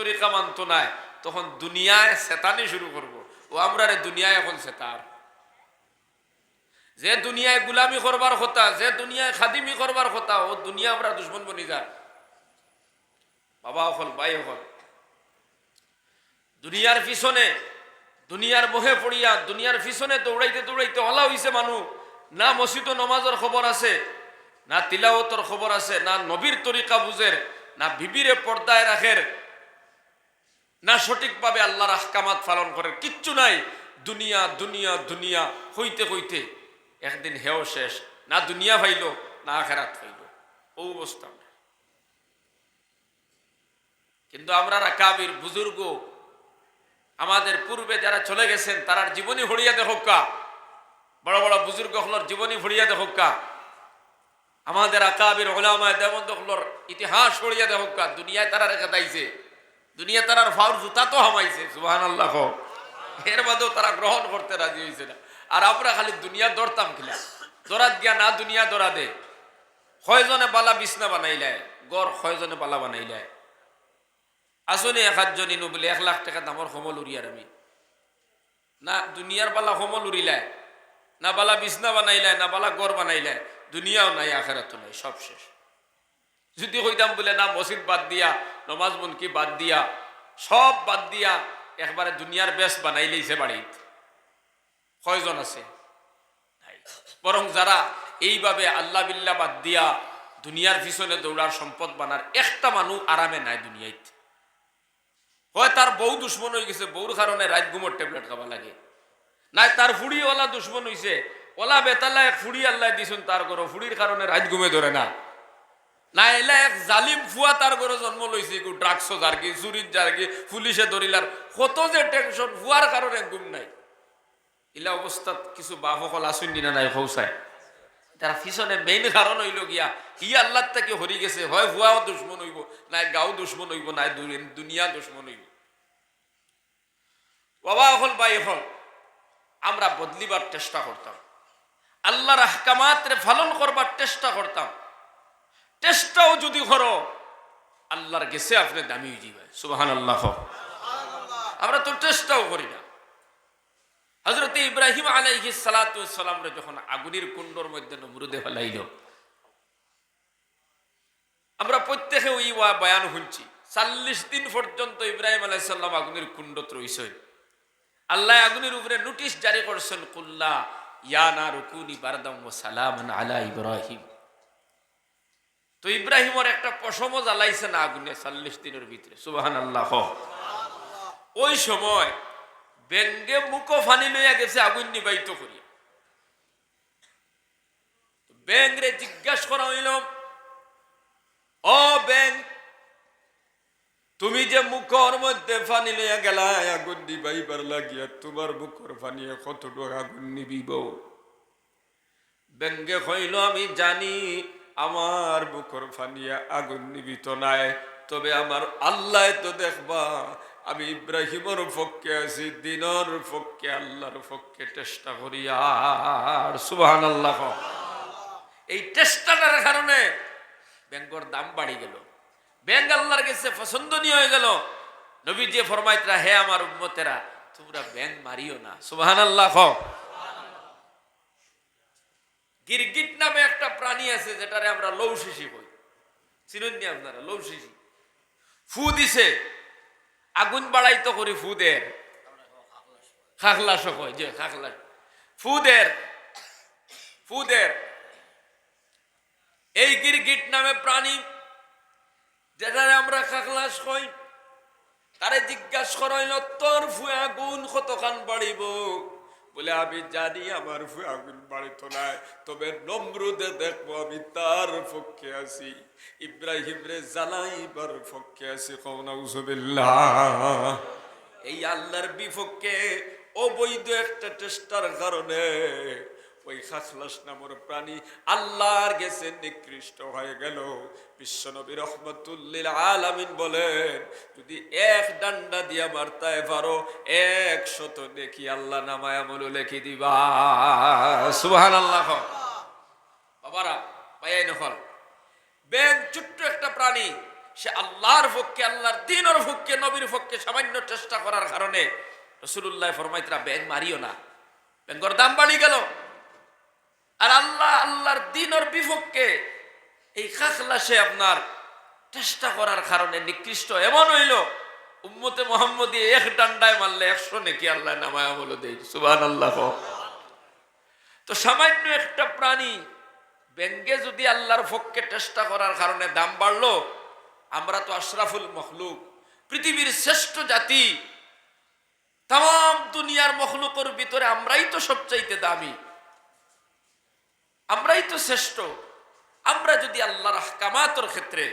তরিকা মানত নাই, তখন দুনিয়ায় সেতানি শুরু করব। ও আমরা রে দুনিয়ায় এখন সেতার যে দুনিয়ায় গুলামি করবার কথা, যে দুনিয়ায় খাদিমি করবার কথা, ও দুনিয়া আমরা দুশ্মন বনি যা বাবা হল, ভাই হল। দুনিয়ার পিছনে, দুনিয়ার মোহে পড়িয়া, দুনিয়ার পিছনে দৌড়াইতে দৌড়াইতে হলা হইছে মানুষ না মসজিদ নমাজের খবর আছে, না তিলাওতর খবর আছে, না নবীর তরিকা বুঝের, না বিবিরে পর্দায় রাখের না সঠিকভাবে আল্লাহর আহকামাত পালন করে কিচ্ছু নাই। দুনিয়া দুনিয়া দুনিয়া, হইতে হইতে। একদিন হেও শেষ। না দুনিয়া ভাইল না আখেরাত ভাইল ও অবস্থা। কিন্তু আমরা কাবির বুজুর্গ। আমাদের পূর্বে যারা চলে গেছেন, তারার জীবনী হরিয়া দেখোকা বড় বড় বুজুর্গ হলোর জীবনী হরিয়া দেখোকা আমাদের আকাবির ওলামায় দেবন্দ হলোর ইতিহাস হরিয়া দেখোকা দুনিয়ায় তারা রেখে দাইছে। দুনিয়া তারার ফাউর জুতা তো হামাইছে সুবাহান আল্লাহ এর বাদেও তারা গ্রহণ করতে রাজি হয়েছে না। আর আমরা খালি দুনিয়া দৌড়তাম কিলা দৌড়াত গিয়া না দুনিয়া দৌড়া দে। কয়জনে বালা বিছনা বানাইলায় গড় কয়জনে বালা বানাইলায় আসলে এক আধজন ইনু বলে এক লাখ টাকা দামর সমল উড়িয়ার আমি। না দুনিয়ার বালা সমল উড়িলায় না বালা বিছনা বানাইলায় না বালা গড় বানাইলায় দুনিয়াও নাই আখেরাতো নাই, সব শেষ। যদি কইতাম বলে, না, মসজিদ বাদ দিয়া, নমাজ মুনকি বাদ দিয়া, সব বাদ দিয়া একবারে দুনিয়ার বেশ বানাই লইছে বাড়িত। কয়জন আছে। বরং যারা এইভাবে আল্লাহ বিল্লাহ বাদ দিয়া দুনিয়ার পিছনে দৌড়ার সম্পদ বানার একটা মানুষ আরামে নাই দুনিয়াইত। হয় তার বউ দুশ্মন হয়ে গেছে, বউর কারণে রাত ঘুমোর ট্যাবলেট খাওয়া লাগে। নাই, তার ফুড়ি ওলা দুশ্মন হইছে, ওলা বেতালা এক ফুড়ি আল্লাহ দিছুন, তার করো ফুড়ির কারণে রাত ঘুমে ধরে না। না এলা এক জালিম ফুয়া তার ঘরে জন্ম লইছে একটু ড্রাগস জারকি চুরির জারকি পুলিশে ধরিলার কত যে টেনশন ফুয়ার কারণে ঘুম নাই। ইলা অবস্থাত কিছু বাপ সকল আসুন দিনা নাই খৌসায় তারা পিছনে মেইন কারণ হইল গিয়া ই আল্লাহ থেকে হরি গেছে, হয় ভুয়াও দুশ্মন হইব, নাই গাও দুশ্মন হইব, নাই দুনিয়া দুশ্মন হইব। বাবা হল বাই হল আমরা বদলিবার চেষ্টা করতাম। আল্লাহর আহকামাতরে পালন করবার চেষ্টা করতাম চেষ্টাও যদি করো আল্লাহর গেছে, আপনি দামি হয়ে সুবাহান আল্লাহ আমরা তো চেষ্টাও করি না। হজরত ইব্রাহিম আলাইহি সালাতামরে যখন আগুনের কুণ্ডর মধ্যে নমরুদে ফেলাইল, আমরা প্রত্যেকে ওই বয়ান শুনছি, চাল্লিশ দিন পর্যন্ত ইব্রাহিম আলাইসাল্লাম আগুনের কুণ্ডত রইছে আল্লাহ আগুনের উপরে নোটিশ জারি করছেন, কুল্লা ইয়া না রুকুনি বারদাম ও সালাম আলা ইব্রাহিম। তো ইব্রাহিমর একটা পশম জ্বালাইছে না আগুনে চাল্লিশ দিনের ভিতরে। সুবাহান আল্লাহ ওই সময় ব্যঙ্গে মুখো ফানি লইয়া গেছে আগুন নিবাইত করিয়া। ব্যাংরে জিজ্ঞাসা করা হইল ও ব্যাং তুমি যে মুখর মধ্যে ফানি লইয়া গেলা, আগুন নিবাইবার লাগিয়া তোমার মুখর ফানি কতটুকু আগুন নিবিব? ব্যঙ্গে হইল আমি জানি আমার বুকর ফানিয়া আগুন নিবিত নাই। তবে আমার আল্লাহ তো দেখবা, আমি ইব্রাহিমর পক্ষে আছি, দিনর পক্ষে, আল্লাহর পক্ষে চেষ্টা করি আর সুবাহান আল্লাহ এই চেষ্টাটার কারণে ব্যাংকর দাম বাড়ি গেল। ব্যাংক আল্লাহর কাছে পছন্দনীয় হয়ে গেল। নবী যে ফরমাইতরা হে আমার উম্মতেরা, তোমরা ব্যাংক মারিও না সুবাহান আল্লাহ গিরগিট নামে একটা প্রাণী আছে যেটারে আমরা লৌ শিশি কই চিনুন নি আপনারা, লৌ শিশি। ফু দিছে, আগুন বাড়াইতো করি ফুদের খাখলাস কয়, যে খাখলাস। ফুদের ফুদের এই গিরগিট নামে প্রাণী যেটারে আমরা খাখলাস কই, তারে জিজ্ঞাসা করা হইল তোর ফুয়ে আগুন কতখান বাড়িব? বলে, আমি জানি আমার আগুন বাড়িত নাই, তবে নম্রুদে দেখব, আমি তার পক্ষে আছি। ইব্রাহিম রে জালাইবার পক্ষে আছি কৌনাউজবিল্লাহ এই আল্লাহর বিপক্ষে অবৈধ একটা চেষ্টার কারণে ওই খাসলাস নামর প্রাণী আল্লাহর গেছে নিকৃষ্ট হয়ে গেল। বিশ্বনবী রহমতুল্লিল আলামিন বলেন, যদি এক ডান্ডা দিয়া মারতায় পারো, একশত দেখি আল্লাহ নামায় আমল লেখি দিবা। সুবহান আল্লাহ বাবারা পাইয়াই নকল ব্যাং ছোট্ট একটা প্রাণী, সে আল্লাহর পক্ষে, আল্লাহর দিনের পক্ষে, নবীর পক্ষে সামান্য চেষ্টা করার কারণে রসুল্লাহ ফরমাইতরা ব্যাং মারিও না। ব্যাংকর দাম বাড়ি গেল। আর আল্লাহ, আল্লাহর দিনের বিপক্ষে এই খাখলা সে আপনার চেষ্টা করার কারণে নিকৃষ্ট। এমন হইল, উম্মতে মোহাম্মদ এক ডান্ডায় মারলে একশো নাকি আল্লাহ নামায় বলে দেই সুবান আল্লাহ তো সামান্য একটা প্রাণী ব্যঙ্গে যদি আল্লাহর পক্ষে চেষ্টা করার কারণে দাম বাড়লো, আমরা তো আশরাফুল মখলুক, পৃথিবীর শ্রেষ্ঠ জাতি। তাম দুনিয়ার মখলুকের ভিতরে আমরাই তো সবচাইতে দামি। আমরাই তো শ্রেষ্ঠ। আমরা যদি আল্লাহর কামাতর ক্ষেত্রে,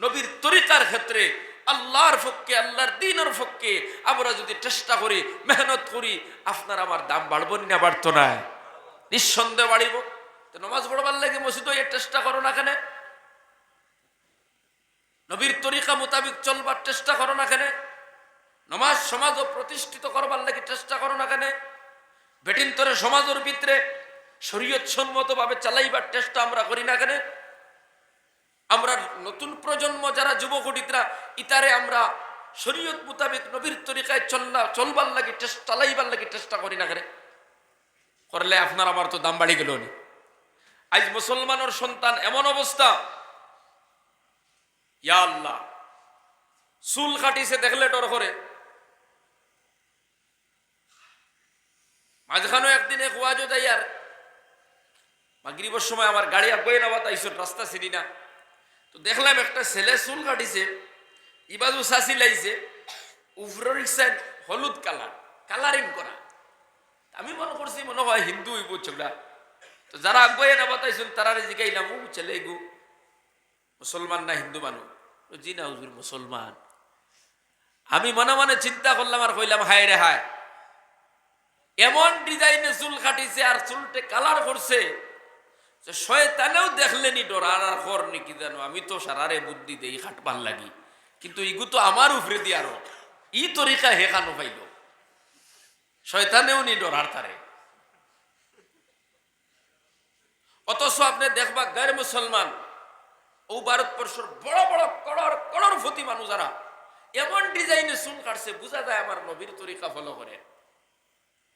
নবীর তরিকার ক্ষেত্রে, আল্লাহর পক্ষে, আল্লাহর দিনের পক্ষে আমরা যদি চেষ্টা করি, মেহনত করি, আপনার আমার দাম বাড়বো না বাড়তো না? নিঃসন্দেহ বাড়িব। তো নমাজ পড়বার লাগে মসজিদ এর চেষ্টা করো না কেন? নবীর তরিকা মোতাবিক চলবার চেষ্টা করো না কেন? নমাজ সমাজ প্রতিষ্ঠিত করবার লাগে চেষ্টা করো না কেন? বেটিন্তরে সমাজের ভিতরে শরীয়ত ভাবে চালাইবার চেষ্টা আমরা করি না কেন? আমরা নতুন প্রজন্ম, যারা যুবকটিতরা ইতারে আমরা শরীয়ত মোতাবেক নবীর তরিকায় চললা চলবার লাগে চেষ্টা, চালাইবার লাগে চেষ্টা করি না কেন? করলে আপনার আমার তো দাম বাড়ি গেল আজ মুসলমানের সন্তান এমন অবস্থা। ইয়া আল্লাহ, চুল কাটিছে দেখলে ডর করে। মাঝখানেও একদিন এক ওয়াজও যাই আর মাগরিবর সময় আমার গাড়ি আগে না বাতাইছো রাস্তা চিনি না। তো দেখলাম একটা ছেলে চুল কাটিছে ইবাজু সাসি লাইছে উফর রিক্সায় হলুদ কালার কালারিং করা। আমি মনে করছি, মনে হয় হিন্দু হইব ছোকরা তো যারা আগে না বাতাইছেন তারা জিগাইলাম ও ছেলে গু, মুসলমান না হিন্দু মানুষ? জি না হুজুর, মুসলমান। আমি মনে মনে চিন্তা করলাম আর কইলাম, হায় রে হায়। এমন ডিজাইনে চুল কাটিছে আর চুলটে কালার করছে যে শয়তানেও দেখলেনি ডর, আর কর নাকি জানো? আমি তো সারারে বুদ্ধি দেই খাটবার লাগি। কিন্তু ইগু তো আমার উপরে দি আরও ই তরিকা হেখানো পাইল? শয়তানেও নি ডরার তারে। অথচ আপনি দেখবা গায়ের মুসলমান, ও ভারতবর্ষের বড় বড় কড়র কড়রফতি মানুষ যারা এমন ডিজাইনে চুল কাটছে, বোঝা যায় আমার নবীর তরিকা ফলো করে।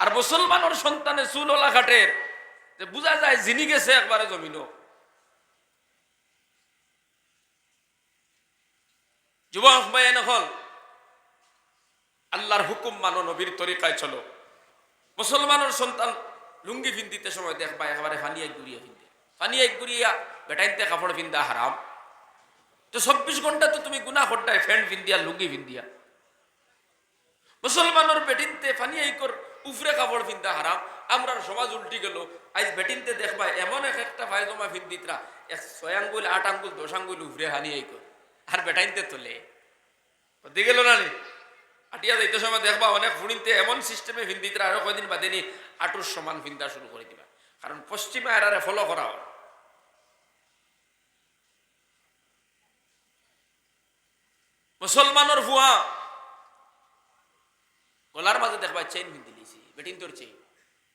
আর মুসলমানের সন্তানে চুল ওলা কাটের যে বোঝা যায় জিনি গেছে একবারে জমিনও। যুবক ভাইয়েন হল আল্লাহর হুকুম মানো, নবীর তরিকায় চলো। মুসলমানের সন্তান লুঙ্গি ফিন্দিতে সময় দেখবা একেবারে ফানিয়া গুড়িয়া ফিন্দে ফানিয়া গুড়িয়া বেটাইনতে কাপড় ফিন্দা হারাম। তো চব্বিশ ঘণ্টা তো তুমি গুনা করতায় ফ্যান্ট ফিন্দিয়া লুঙ্গি ফিন্দিয়া মুসলমানের বেটিনতে ফানিয়াই কর, উফরে কাপড় ফিন্দা হারাম। আমরা সমাজ উল্টি গেল। আজ বেটিনতে দেখবা এমন এক একটা ভাই পায়জমা ফিন্দিতরা এক ছয় আঙ্গুল, আট আঙ্গুল, দশ আঙ্গুল উফরে হানিয়াই কর আর বেটাইনতে তোলে। দি গেল না নি আটিয়া যাইতে সময় দেখবা অনেক ফুড়িনতে এমন সিস্টেমে ফিন্দিতরা আরও কয়দিন বাদে নি আটুর সমান ফিন্দা শুরু করে দিবা। কারণ পশ্চিমে এরারে ফলো করা হয়। মুসলমানের ভুয়া। গলার মাঝে দেখবা চেইন ফিন্দি লিছি বেটিন তোর চেইন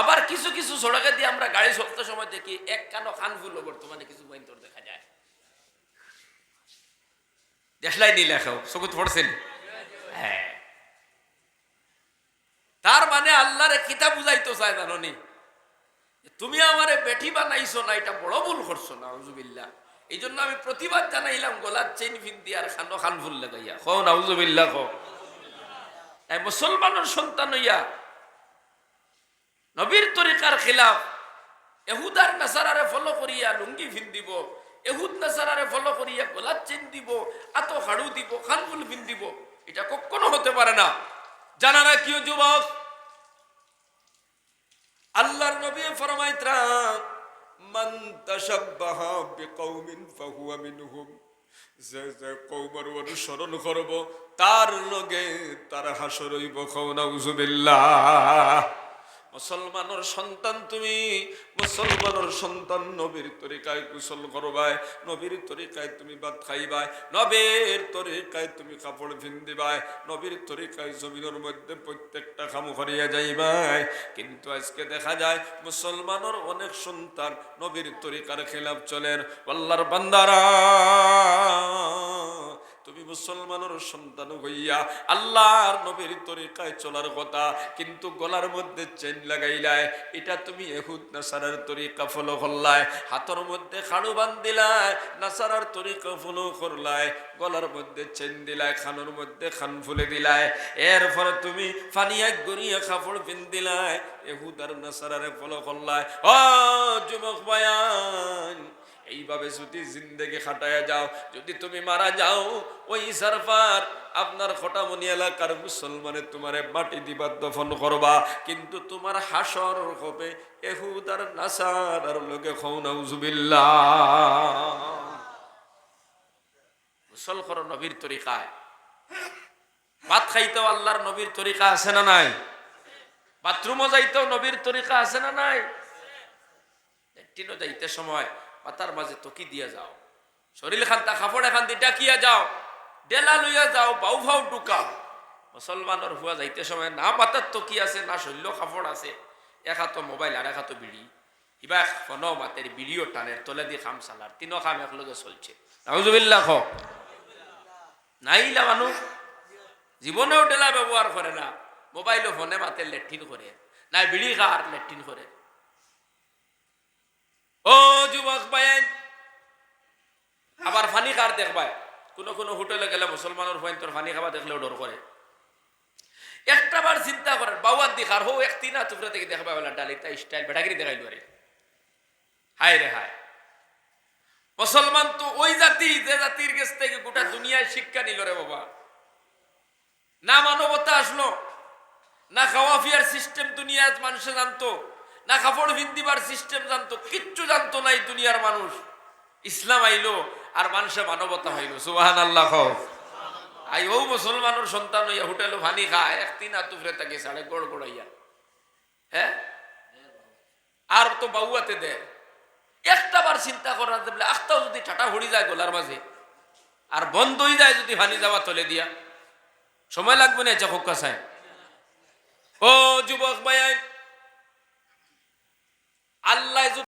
আবার কিছু কিছু সড়কে দিয়ে আমরা গাড়ি চলতে সময় দেখি এক কানো খান ফুলো বর্তমানে কিছু বইন্তর দেখা যায়। দেখলাই নি লেখাও চকুত পড়ছেন? হ্যাঁ। তার মানে আল্লাহরে কিতাব বুঝাইতো চায় জানো নি তুমি আমারে বেঠি বানাইছো না, এটা বড় ভুল করছ না আউজুবিল্লা এই জন্য আমি প্রতিবাদ জানাইলাম, গলার চেইন ফিন দিয়ে আর খানো খান ফুল লাগাইয়া। কো নাউজুবিল্লা কো তাই মুসলমানের সন্তান হইয়া নবীর তরিকার খিলাফ। এহুদার নাসারারে ফলো করিয়া লুঙ্গি ফিন দিব এহুদ নাসারারে ফলো করিয়া গোলাপ চেন দিব, আতো হাড়ু দিব খানফুল ফিন দিব এটা কখনো হতে পারে না। জানা না কিও যুবক? আল্লাহর নবী ফরমাইত্রা মান তাশাব্বাহা বিকৌমিন ফাহুয়া মিনহুম। যে যে কৌমার অনুসরণ করব, তার লগে তার হাসর হইব খৌনাউজুবিল্লাহ মুসলমানের সন্তান তুমি, মুসলমানের সন্তান নবীর তরিকায় কুশল করবাই নবীর তরিকায় তুমি ভাত খাইবাই নবীর তরিকায় তুমি কাপড় পিন্দিবাই নবীর তরিকায় জমিনের মধ্যে প্রত্যেকটা কাম করিয়া যাইবাই কিন্তু আজকে দেখা যায়, মুসলমানের অনেক সন্তান নবীর তরিকার খেলাফ চলেন। আল্লাহর বান্দারা মুসলমানের সন্তান হইয়া আল্লাহর নবীর তরিকায় চলার কথা, কিন্তু গলার মধ্যে চেন লাগাইলাই। এটা তুমি এহুদ নাসারার তরিকা ফলো করলাই। হাতর মধ্যে খাড়ু বান্ধিলাই, নাসারার তরিকা ফলো করলাই। গলার মধ্যে চেন দিলাই, খানোর মধ্যে খান ফুলে দিলাই। এরপরে তুমি ফানিয়া গড়িয়া কাপড় পিন্দিলাই এহুদ আর নাসারারে ফলো করলাই। ও যুবক বায়ান এইভাবে যদি জিন্দেগি খাটায়া যাও, যদি তুমি মারা যাও, ওই সারফার আপনার খটামনি এলাকার মুসলমানে তোমারে মাটি দিবার দফন করবা। কিন্তু তোমার হাসর হবে এহুদ আর নাসার, আর লোকে খৌনাউজুবিল্লাহ মুসল করো নবীর তরিকায়। ভাত খাইতেও আল্লাহর নবীর তরিকা আছে না নাই? বাথরুমও যাইতেও নবীর তরিকা আছে না নাই? যাইতে সময় পাতার মাঝে তকি দিয়া যাও। শরীর খান্তা, কাপড় এখান ডাকিয়া যাও। ডেলা লইয়া যাও, বাউ ফাউ টুকাও মুসলমানের হুয়া যাইতে সময় না পাতার তকি আছে, না শৈল্য কাপড় আছে। এক হাতো মোবাইল আর এক হাতো বিড়ি। ইবা ফোন মাতের বিড়িও টানের তলে দিয়ে খাম চালার তিনো খাম একলগে চলছে। নাউজুবিল্লাহ খ নাইলা মানুষ জীবনেও ডেলা ব্যবহার করে না। মোবাইলও ফোনে মাতে লেট্রিন করে না বিড়ি খার লেট্রিন করে ও যুবক বায়েন, আবার ফানি কার দেখবাই কোনো কোনো হোটেলে গেলে মুসলমানের ফাইন তোর ফানি খাবা দেখলেও ডর করে। একটা বার চিন্তা করেন বাউয়ার দিখার হো, এক তিনা টুকরা থেকে দেখবা বলা ডালিতা স্টাইল বেটাগিরি দেখাইল আরে হায় রে হায়। মুসলমান তো ওই জাতি, যে জাতির কাছ থেকে গোটা দুনিয়ায় শিক্ষা নিল রে বাবা। না মানবতা আসলো, না খাওয়া ফিয়ার সিস্টেম দুনিয়ার মানুষে জানতো। না কাপড় ভিন্দিবার সিস্টেম জানতো, কিচ্ছু জানতো না এই দুনিয়ার মানুষ। ইসলাম আইলো আর মানুষে মানবতা হইল সুবাহান আল্লাহ আই ও মুসলমানের সন্তান হইয়া হোটেল ভানি খায়, এক তিন আতুফরে তাকে সাড়ে গড় গড়াইয়া। হ্যাঁ আর তো বাউয়াতে দে। একটা বার চিন্তা করা দেবলে আখটাও যদি টাটা হড়ি যায় গোলার মাঝে, আর বন্ধ হয়ে যায় যদি ভানি যাওয়া তলে দিয়া। সময় লাগবে না চকক কাসায় ও যুবক ভাই আল্লাহ